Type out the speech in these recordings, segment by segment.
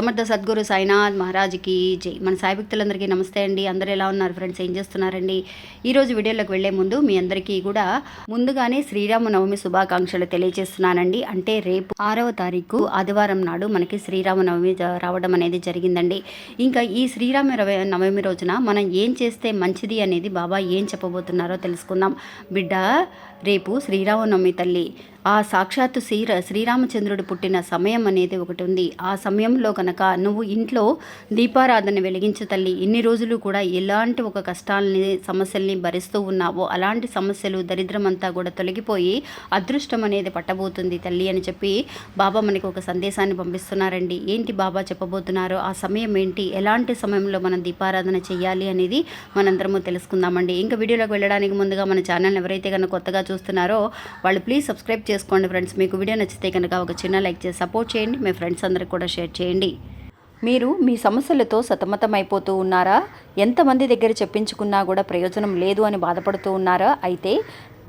సమర్థ సద్గురు సాయినాథ్ మహారాజ్కి జై. మన సాయి భక్తులందరికీ నమస్తే అండి. అందరూ ఎలా ఉన్నారు ఫ్రెండ్స్? ఏం చేస్తున్నారండి? ఈరోజు వీడియోలోకి వెళ్ళే ముందు మీ అందరికీ కూడా ముందుగానే శ్రీరామ నవమి శుభాకాంక్షలు తెలియజేస్తున్నానండి. అంటే రేపు ఆరవ తారీఖు ఆదివారం నాడు మనకి శ్రీరామనవమి నవమి రావడం అనేది జరిగిందండి. ఇంకా ఈ శ్రీరామ నవమి రోజున మనం ఏం చేస్తే మంచిది అనేది బాబా ఏం చెప్పబోతున్నారో తెలుసుకుందాం. బిడ్డ రేపు శ్రీరామనవమి తల్లి ఆ సాక్షాత్తు శ్రీర శ్రీరామచంద్రుడు పుట్టిన సమయం అనేది ఒకటి ఉంది. ఆ సమయంలో కనుక నువ్వు ఇంట్లో దీపారాధన వెలిగించు తల్లి ఇన్ని రోజులు కూడా ఎలాంటి ఒక కష్టాలని సమస్యల్ని భరిస్తూ ఉన్నావో అలాంటి సమస్యలు దరిద్రం అంతా కూడా తొలగిపోయి అదృష్టం అనేది పట్టబోతుంది తల్లి అని చెప్పి బాబా మనకి ఒక సందేశాన్ని పంపిస్తున్నారండి. ఏంటి బాబా చెప్పబోతున్నారో? ఆ సమయం ఏంటి? ఎలాంటి సమయంలో మనం దీపారాధన చేయాలి అనేది మనందరము తెలుసుకుందామండి. ఇంకా వీడియోలోకి వెళ్ళడానికి ముందుగా మన ఛానల్ ఎవరైతే కనుక కొత్తగా చూస్తున్నారో వాళ్ళు ప్లీజ్ సబ్స్క్రైబ్ చేసుకోండి ఫ్రెండ్స్. మీకు వీడియో నచ్చితే కనుక ఒక చిన్న లైక్ చేసి సపోర్ట్ చేయండి. మీ ఫ్రెండ్స్ అందరికి కూడా షేర్ చేయండి. మీరు మీ సమస్యలతో సతమతమైపోతూ ఉన్నారా? ఎంతమంది దగ్గర చెప్పించుకున్నా కూడా ప్రయోజనం లేదు అని బాధపడుతూ ఉన్నారా? అయితే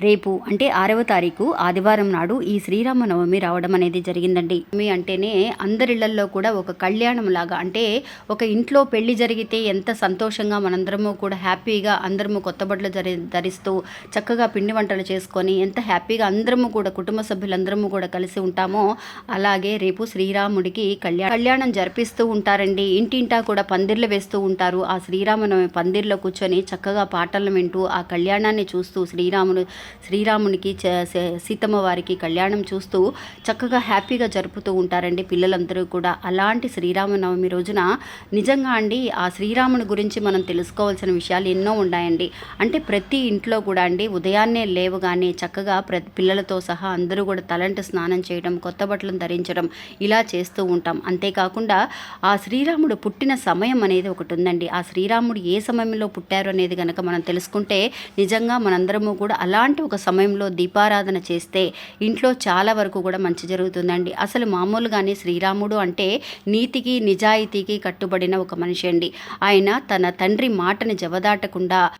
రేపు అంటే ఆరవ తారీఖు ఆదివారం నాడు ఈ శ్రీరామనవమి రావడం అనేది జరిగిందండి. నవమి అంటేనే అందరిళ్ళల్లో కూడా ఒక కళ్యాణం లాగా అంటే ఒక ఇంట్లో పెళ్ళి జరిగితే ఎంత సంతోషంగా మనందరము కూడా హ్యాపీగా అందరము కొత్త బట్టలు జరి ధరిస్తూ చక్కగా పిండి వంటలు చేసుకొని ఎంత హ్యాపీగా అందరము కూడా కుటుంబ సభ్యులందరము కూడా కలిసి ఉంటామో అలాగే రేపు శ్రీరాముడికి కళ్యాణ కళ్యాణం జరిపిస్తూ ఉంటారండి. ఇంటింటా కూడా పందిర్లు వేస్తూ ఉంటారు. ఆ శ్రీరామనవమి పందిర్లో కూర్చొని చక్కగా పాటలు వింటూ ఆ కళ్యాణాన్ని చూస్తూ శ్రీరాముడు శ్రీరామునికి సీతమ్మ వారికి కళ్యాణం చూస్తూ చక్కగా హ్యాపీగా జరుపుతూ ఉంటారండి పిల్లలందరూ కూడా. అలాంటి శ్రీరామనవమి రోజున నిజంగా అండి ఆ శ్రీరాముని గురించి మనం తెలుసుకోవాల్సిన విషయాలు ఎన్నో ఉన్నాయండి. అంటే ప్రతి ఇంట్లో కూడా అండి ఉదయాన్నే లేవగానే చక్కగా ప్ర పిల్లలతో సహా అందరూ కూడా తలంటు స్నానం చేయడం కొత్త బట్టలను ధరించడం ఇలా చేస్తూ ఉంటాం. అంతేకాకుండా ఆ శ్రీరాముడు పుట్టిన సమయం అనేది ఒకటి ఉందండి. ఆ శ్రీరాముడు ఏ సమయంలో పుట్టారు అనేది కనుక మనం తెలుసుకుంటే నిజంగా మనందరము కూడా అలాంటి ఒక సమయంలో దీపారాధన చేస్తే ఇంట్లో చాలా వరకు కూడా మంచి జరుగుతుందండి. అసలు మామూలుగానే శ్రీరాముడు అంటే నీతికి నిజాయితీకి కట్టుబడిన ఒక మనిషి అండి. ఆయన తన తండ్రి మాటని జవదాటకుండా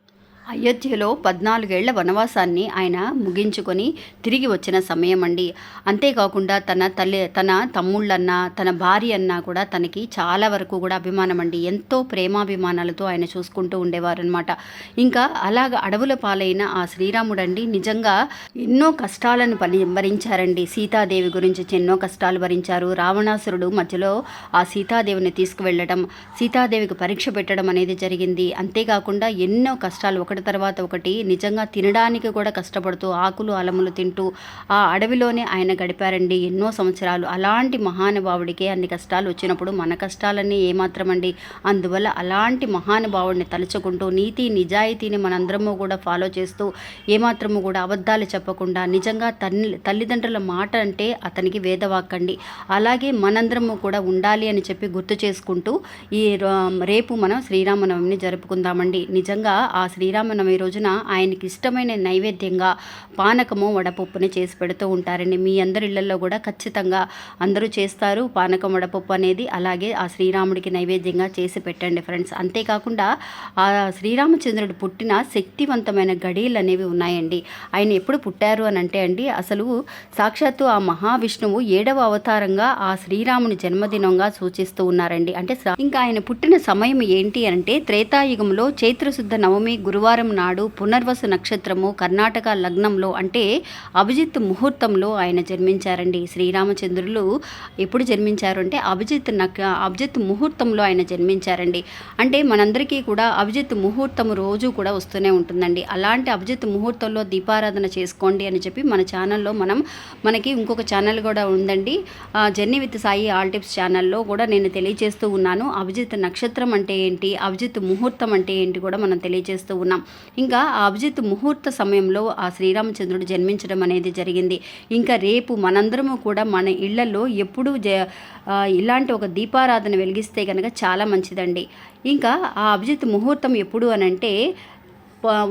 అయోధ్యలో పద్నాలుగేళ్ళ వనవాసాన్ని ఆయన ముగించుకొని తిరిగి వచ్చిన సమయం అండి అంతేకాకుండా తన తల్లి తన తమ్ముళ్ళన్నా తన భార్య అన్నా కూడా తనకి చాలా వరకు కూడా అభిమానం అండి ఎంతో ప్రేమాభిమానాలతో ఆయన చూసుకుంటూ ఉండేవారు అనమాట ఇంకా అలాగ అడవుల పాలైన ఆ శ్రీరాముడండి నిజంగా ఎన్నో కష్టాలను పలి భరించారండి. సీతాదేవి గురించి ఎన్నో కష్టాలు భరించారు. రావణాసురుడు మధ్యలో ఆ సీతాదేవిని తీసుకువెళ్ళడం సీతాదేవికి పరీక్ష పెట్టడం అనేది జరిగింది. అంతేకాకుండా ఎన్నో కష్టాలు ఒక ఒకటి తర్వాత ఒకటి నిజంగా తినడానికి కూడా కష్టపడుతూ ఆకులు అలములు తింటూ ఆ అడవిలోనే ఆయన గడిపారండి ఎన్నో సంవత్సరాలు. అలాంటి మహానుభావుడికే అన్ని కష్టాలు వచ్చినప్పుడు మన కష్టాలన్నీ ఏమాత్రం అండి అందువల్ల అలాంటి మహానుభావుడిని తలుచుకుంటూ నీతి నిజాయితీని మనందరము కూడా ఫాలో చేస్తూ ఏమాత్రము కూడా అబద్ధాలు చెప్పకుండా నిజంగా తల్లి తల్లిదండ్రుల మాట అంటే అతనికి వేదవాక్కండి. అలాగే మనందరము కూడా ఉండాలి అని చెప్పి గుర్తు చేసుకుంటూ ఈ ర- రేపు మనం శ్రీరామనవమిని జరుపుకుందామండి. నిజంగా ఆ శ్రీరామ ఈ రోజున ఆయనకి ఇష్టమైన నైవేద్యంగా పానకము వడపప్పుని చేసి పెడుతూ ఉంటారండి. మీ అందరి ఇళ్ళలో కూడా ఖచ్చితంగా అందరూ చేస్తారు పానకం వడపప్పు అనేది. అలాగే ఆ శ్రీరాముడికి నైవేద్యంగా చేసి పెట్టండి ఫ్రెండ్స్. అంతేకాకుండా ఆ శ్రీరామచంద్రుడు పుట్టిన శక్తివంతమైన గడియలు అనేవి ఉన్నాయండి. ఆయన ఎప్పుడు పుట్టారు అని అంటే అండి అసలు సాక్షాత్తు ఆ మహావిష్ణువు ఏడవ అవతారంగా ఆ శ్రీరాముని జన్మదినంగా సూచిస్తూ ఉన్నారండి. అంటే ఇంకా ఆయన పుట్టిన సమయం ఏంటి అంటే త్రేతాయుగంలో చైత్రశుద్ధ నవమి గురువారం నాడు పునర్వసు నక్షత్రము కర్ణాటక లగ్నంలో అంటే అభిజిత్ ముహూర్తంలో ఆయన జన్మించారండి. శ్రీరామచంద్రులు ఎప్పుడు జన్మించారు అంటే అభిజిత్ నక్ అభిజిత్ ముహూర్తంలో ఆయన జన్మించారండి. అంటే మనందరికీ కూడా అభిజిత్ ముహూర్తం రోజు కూడా వస్తూనే ఉంటుందండి. అలాంటి అభిజిత్ ముహూర్తంలో దీపారాధన చేసుకోండి అని చెప్పి మన ఛానల్లో మనం మనకి ఇంకొక ఛానల్ కూడా ఉందండి. Journey with Sai all tips ఛానల్లో కూడా నేను తెలియజేస్తూ ఉన్నాను. అభిజిత్ నక్షత్రం అంటే ఏంటి అభిజిత్ ముహూర్తం అంటే ఏంటి కూడా మనం తెలియజేస్తూ ఉన్నాం. ఇంకా అభిజిత్ ముహూర్త సమయంలో ఆ శ్రీరామచంద్రుడు జన్మించడం అనేది జరిగింది. ఇంకా రేపు మనందరము కూడా మన ఇళ్ళలో ఎప్పుడూ జ ఇలాంటి ఒక దీపారాధన వెలిగిస్తే కనుక చాలా మంచిదండి. ఇంకా ఆ అభిజిత్ ముహూర్తం ఎప్పుడు అని అంటే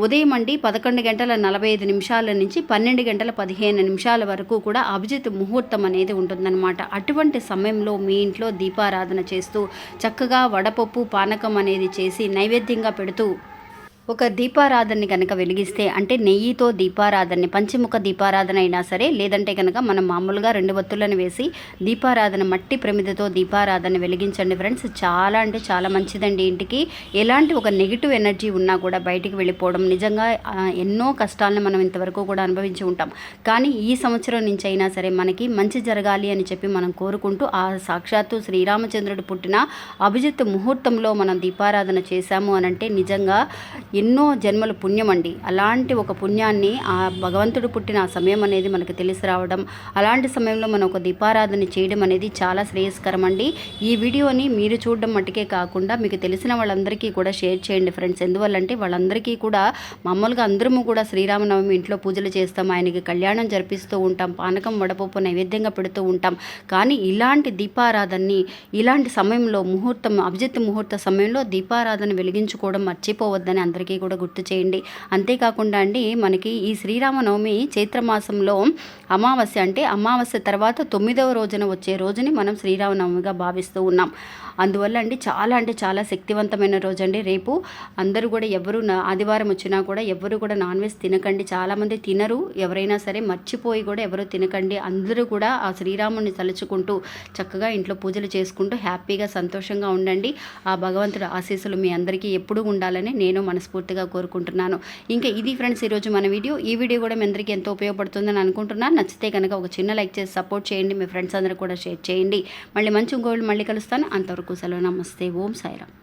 ఉదయం అండి పదకొండు గంటల నలభై ఐదు నిమిషాల నుంచి పన్నెండు గంటల పదిహేను నిమిషాల వరకు కూడా అభిజిత్ ముహూర్తం అనేది ఉంటుందన్నమాట. అటువంటి సమయంలో మీ ఇంట్లో దీపారాధన చేస్తూ చక్కగా వడపప్పు పానకం అనేది చేసి నైవేద్యంగా పెడుతూ ఒక దీపారాధనని కనుక వెలిగిస్తే అంటే నెయ్యితో దీపారాధనని పంచముఖ దీపారాధన అయినా సరే లేదంటే కనుక మనం మామూలుగా రెండు వత్తులను వేసి దీపారాధన మట్టి ప్రమిదతో దీపారాధన వెలిగించండి ఫ్రెండ్స్. చాలా అంటే చాలా మంచిదండి ఇంటికి. ఎలాంటి ఒక నెగిటివ్ ఎనర్జీ ఉన్నా కూడా బయటికి వెళ్ళిపోవడం నిజంగా ఎన్నో కష్టాలను మనం ఇంతవరకు కూడా అనుభవించి ఉంటాం. కానీ ఈ సంవత్సరం నుంచి అయినా సరే మనకి మంచి జరగాలి అని చెప్పి మనం కోరుకుంటూ ఆ సాక్షాత్తు శ్రీరామచంద్రుడు పుట్టిన అభిజిత్ ముహూర్తంలో మనం దీపారాధన చేశాము అని అంటే నిజంగా ఎన్నో జన్మల పుణ్యం అండి అలాంటి ఒక పుణ్యాన్ని ఆ భగవంతుడు పుట్టిన ఆ సమయం అనేది మనకు తెలిసి రావడం అలాంటి సమయంలో మనం ఒక దీపారాధన చేయడం అనేది చాలా శ్రేయస్కరం అండి ఈ వీడియోని మీరు చూడడం మట్టుకే కాకుండా మీకు తెలిసిన వాళ్ళందరికీ కూడా షేర్ చేయండి ఫ్రెండ్స్. ఎందువల్లంటే వాళ్ళందరికీ కూడా మామూలుగా అందరము కూడా శ్రీరామనవమి ఇంట్లో పూజలు చేస్తాం ఆయనకి కళ్యాణం జరిపిస్తూ ఉంటాం పానకం వడపప్పు నైవేద్యంగా పెడుతూ ఉంటాం. కానీ ఇలాంటి దీపారాధనని ఇలాంటి సమయంలో ముహూర్తం అభిజిత్ ముహూర్త సమయంలో దీపారాధన వెలిగించుకోవడం మర్చిపోవద్దని అందరికీ కూడా గుర్తు చేయండి. అంతేకాకుండా అండి మనకి ఈ శ్రీరామనవమి చైత్రమాసంలో అమావాస్య అంటే అమావాస్య తర్వాత తొమ్మిదవ రోజున వచ్చే రోజుని మనం శ్రీరామనవమిగా భావిస్తూ ఉన్నాం. అందువల్ల అండి చాలా అంటే చాలా శక్తివంతమైన రోజు అండి రేపు అందరూ కూడా ఎవరు నా- ఆదివారం వచ్చినా కూడా ఎవరు కూడా నాన్ వెజ్ తినకండి. చాలామంది తినరు ఎవరైనా సరే మర్చిపోయి కూడా ఎవరు తినకండి. అందరూ కూడా ఆ శ్రీరాముని తలుచుకుంటూ చక్కగా ఇంట్లో పూజలు చేసుకుంటూ హ్యాపీగా సంతోషంగా ఉండండి. ఆ భగవంతుడు ఆశీస్సులు మీ అందరికీ ఎప్పుడూ ఉండాలని నేను మనస్ఫూర్తిగా కోరుకుంటున్నాను. ఇంకా ఇది ఫ్రెండ్స్ ఈరోజు మన వీడియో. ఈ వీడియో కూడా మీ అందరికీ ఎంతో ఉపయోగపడుతుందని అనుకుంటున్నాను. నచ్చితే కనుక ఒక చిన్న లైక్ చేసి సపోర్ట్ చేయండి. మీ ఫ్రెండ్స్ అందరూ కూడా షేర్ చేయండి. మళ్ళీ మంచి ఇంకోళ్ళు మళ్ళీ కలుస్తాను. అంతవరకు సెలవు. నమస్తే. ఓం సాయిరామ్.